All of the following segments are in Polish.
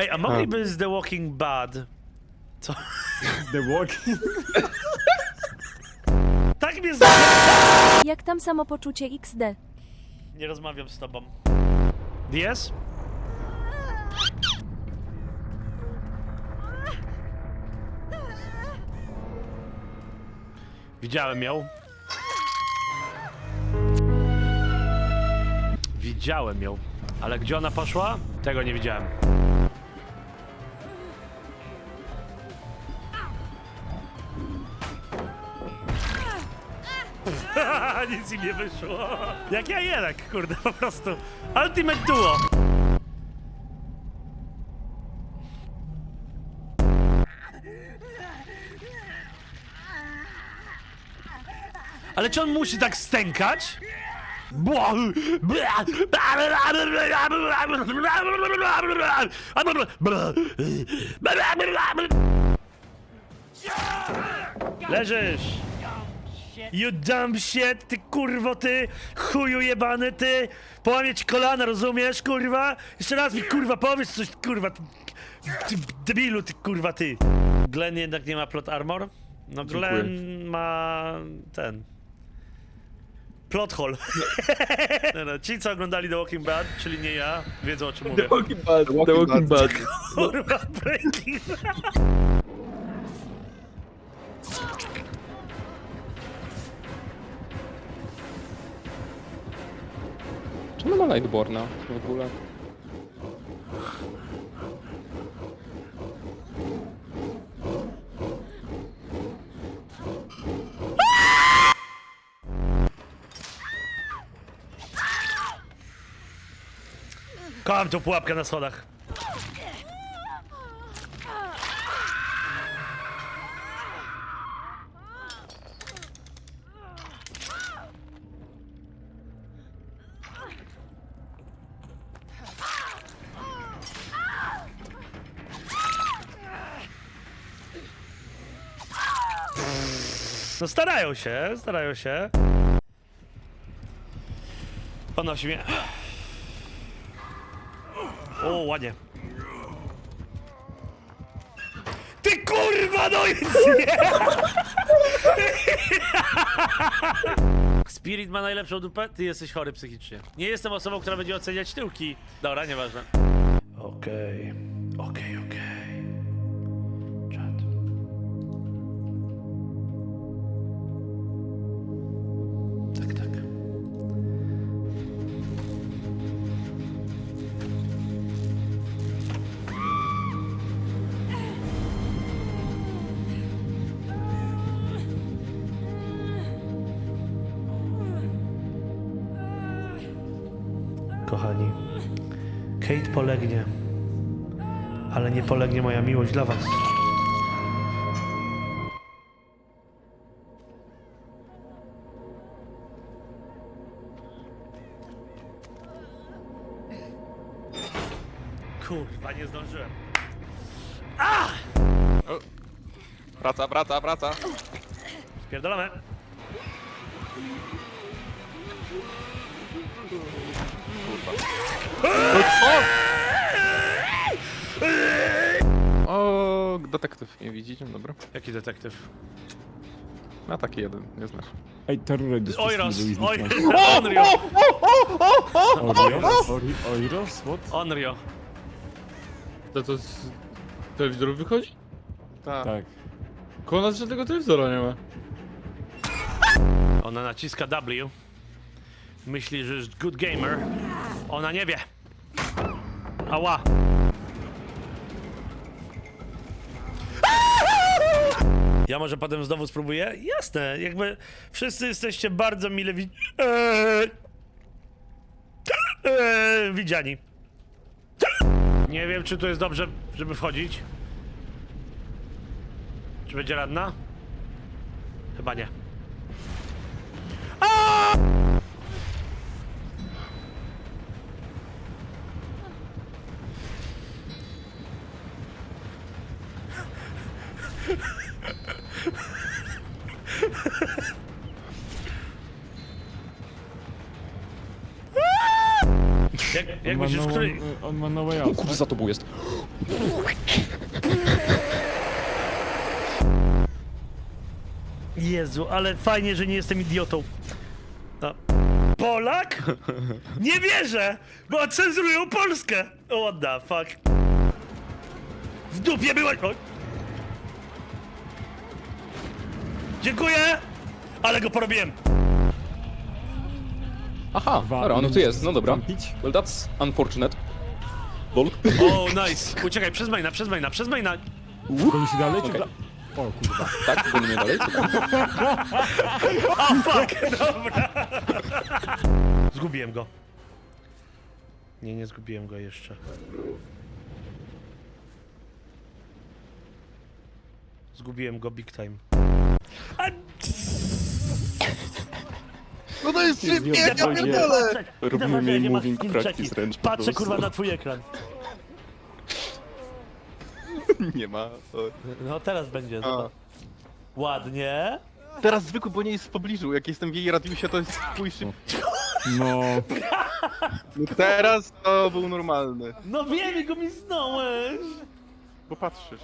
Ej, a mogliby z The Walking Bad... Co? The Walking... Tak mnie z... Jak tam samopoczucie XD? Nie rozmawiam z tobą. Yes? Widziałem ją. Widziałem ją. Ale gdzie ona poszła? Tego nie widziałem. Nic im nie wyszło. Jak ja jednak, kurde, po prostu. Ultimate Duo. Ale czy on musi tak stękać? Leżysz! You dumb shit, ty kurwo ty, chuju jebany ty, połamieć kolana, rozumiesz, kurwa? Jeszcze raz mi kurwa powiedz coś, kurwa, ty, ty debilu, ty kurwa ty. Glenn jednak nie ma plot armor? No Glenn ma ten... Plot hole. no, no, ci co oglądali The Walking Bad, czyli nie ja, wiedzą o czym mówię. Walking Bad, The Walking Bad. Kurwa, breaking. Lightborna w ogóle? Kocham tą pułapkę na schodach. No starają się, starają się. Ponosi mnie. O, ładnie. Ty kurwa, no! Spirit ma najlepszą dupę? Ty jesteś chory psychicznie. Nie jestem osobą, która będzie oceniać tyłki. Dobra, nieważne. Okej, okej, Kochani, Kate polegnie, ale nie polegnie moja miłość dla was. Kurwa, nie zdążyłem. Wraca, wraca, wraca. Spierdolamy. O, detektyw nie widzi, dzień dobry. Jaki detektyw? A taki jeden, nie znasz. Ej, terror do Oiros! Oj, Oj... Onryo! Oiros? Oiros? What? Onryo. To to z telewizoru wychodzi? Tak. Tak. Koło nas żadnego telewizora nie ma. Ona naciska W. Myśli, że jest good gamer. Ona nie wie. Ała. Ja może potem znowu spróbuję? Jasne, jakby wszyscy jesteście bardzo mile wi- eee, eee, widziani. Nie wiem, czy to jest dobrze, żeby wchodzić. Czy będzie radna? Chyba nie. Jak, jak On ma myślisz, no, w której... on ma no way out, Kurde, tak? za tobą jest. Jezu, ale fajnie, że nie jestem idiotą. No. Polak? Nie wierzę, bo cenzurują Polskę. What the fuck? W dupie byłaś... Oj. Dziękuję, ale go porobiłem. Aha, Dwa dobra, no tu jest, no dobra. Pić? Well, that's unfortunate. Lol. O, nice. Uciekaj, przez maina, przez maina, przez maina. Goni się dalej, czy... Okej. da- O kurwa. Tak, dalej. O, fuck, dobra. Zgubiłem go. Nie, nie zgubiłem go jeszcze. Zgubiłem go big time. A, No to jest szybkie, ja pierdolę! Robimy nie ma moving skill practice checki. po Patrzę prostu. kurwa na twój ekran. Nie ma. O. No teraz będzie, A. zobacz. Ładnie. Teraz zwykły, bo nie jest w pobliżu. Jak jestem w jej radiusie, to jest chuj szybki. No. Teraz to był normalny. No wiem, go mi znąłeś. Bo patrzysz.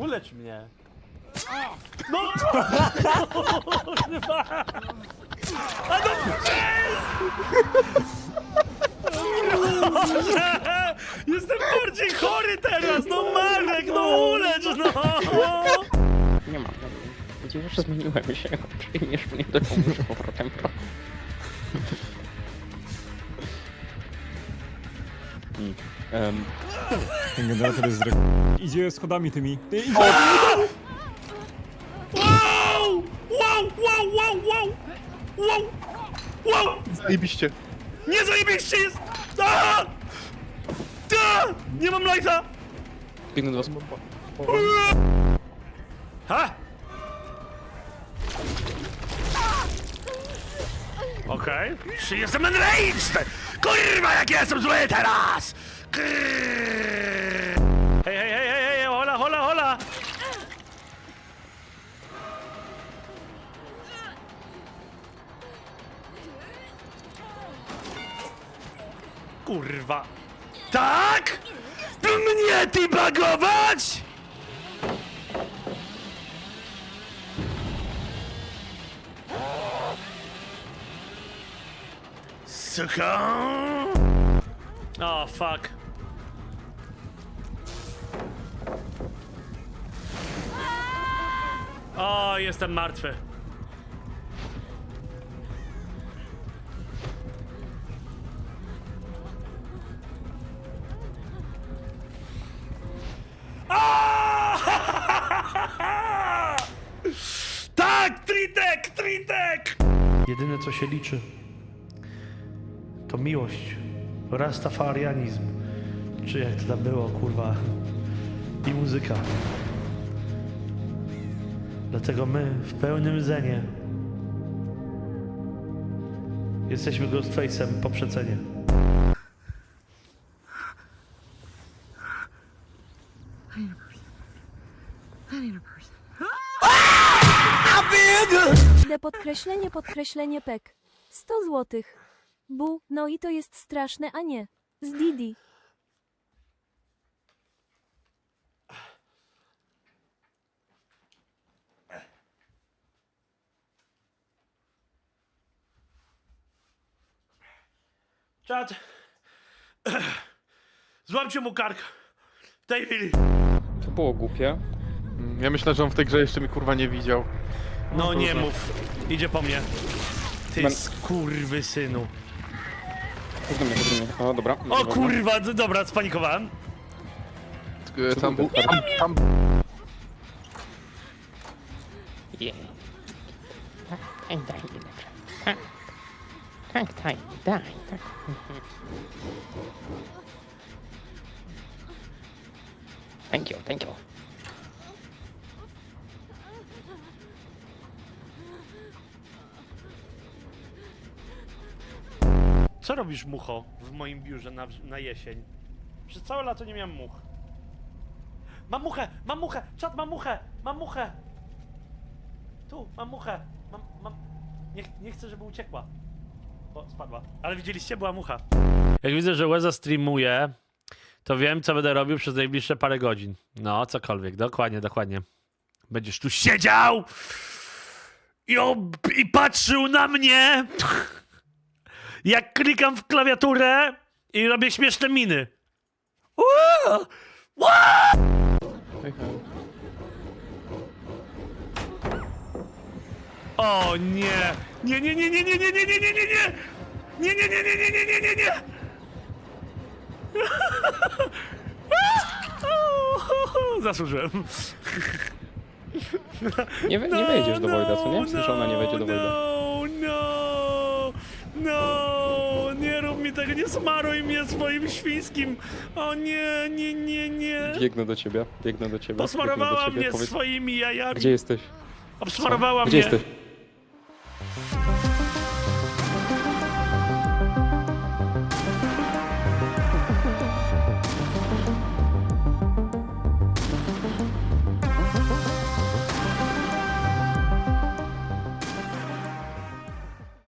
Ulecz mnie. No kurwa! A no Proszę! Jestem bardziej chory teraz! No Marek, no ulecz, no! Nie mam. Widzisz, że zmieniłem się. Przyjmiesz mnie do domu z powrotem. Pro. Um, Ten generator jest zrek... Idzie schodami tymi. Ty, idzie. Wow! Wow, wow, wow, wow! Zajebiście. Nie zajebiście jest! A! A! Nie mam lighta! biegnę do was. Ha! Okej. Czy jestem enraged? Kurwa, jak ja jestem zły teraz! Grrr. Hej, hej, hej, hej, hej, hola, hola, hola! Kurwa. Tak? Mnie ty bagować? Suka! O, fuck. O, jestem martwy. Jedyne co się liczy to miłość, rastafarianizm, czy jak to tam było, kurwa, i muzyka. Dlatego my w pełnym zenie jesteśmy Ghostface'em po przecenie. D podkreślenie podkreślenie pek. 100 złotych. Bu, no i to jest straszne, a nie. Z Didi. Czad! Złamcie mu kark! W tej chwili! To było głupie. Ja myślę, że on w tej grze jeszcze mnie kurwa nie widział. No nie mów. Idzie po mnie. Ty Ben- skurwy synu. Chodź do mnie, chodź do mnie. O, dobra. O kurwa, d- dobra, spanikowałem. E, Tam, był tam, tam, Yeah. Tak, daj mi dobrze. Tak. Tak, daj, daj, tak. Thank you, thank you. Co robisz, mucho, w moim biurze na, na jesień? Przez całe lato nie miałem much. Mam muchę! Mam muchę! Czad, mam muchę! Mam muchę! Tu, mam muchę! Mam, mam... Nie, nie chcę, żeby uciekła. O, spadła. Ale widzieliście, była mucha. Jak widzę, że Łeza streamuje, to wiem, co będę robił przez najbliższe parę godzin. No, cokolwiek, dokładnie, dokładnie. Będziesz tu siedział i, i patrzył na mnie, jak klikam w klawiaturę i robię śmieszne miny. Uuu! O nie! Nie, nie, nie, nie, nie, nie, nie, nie, nie, nie, nie! Nie, nie, nie, nie, nie, nie, nie, nie, nie! Zasłużyłem. Nie, we- nie wejdziesz do Wojda, co nie? Że ona nie wejdzie do Wojda. No, no, no, nie mi tego, nie smaruj mnie swoim świńskim. O nie, nie, nie, nie. Biegnę do ciebie, biegnę do ciebie. biegnę do Posmarowała ciebie. mnie Powiedz, swoimi jajami. Gdzie jesteś? Obsmarowała Gdzie mnie. jesteś?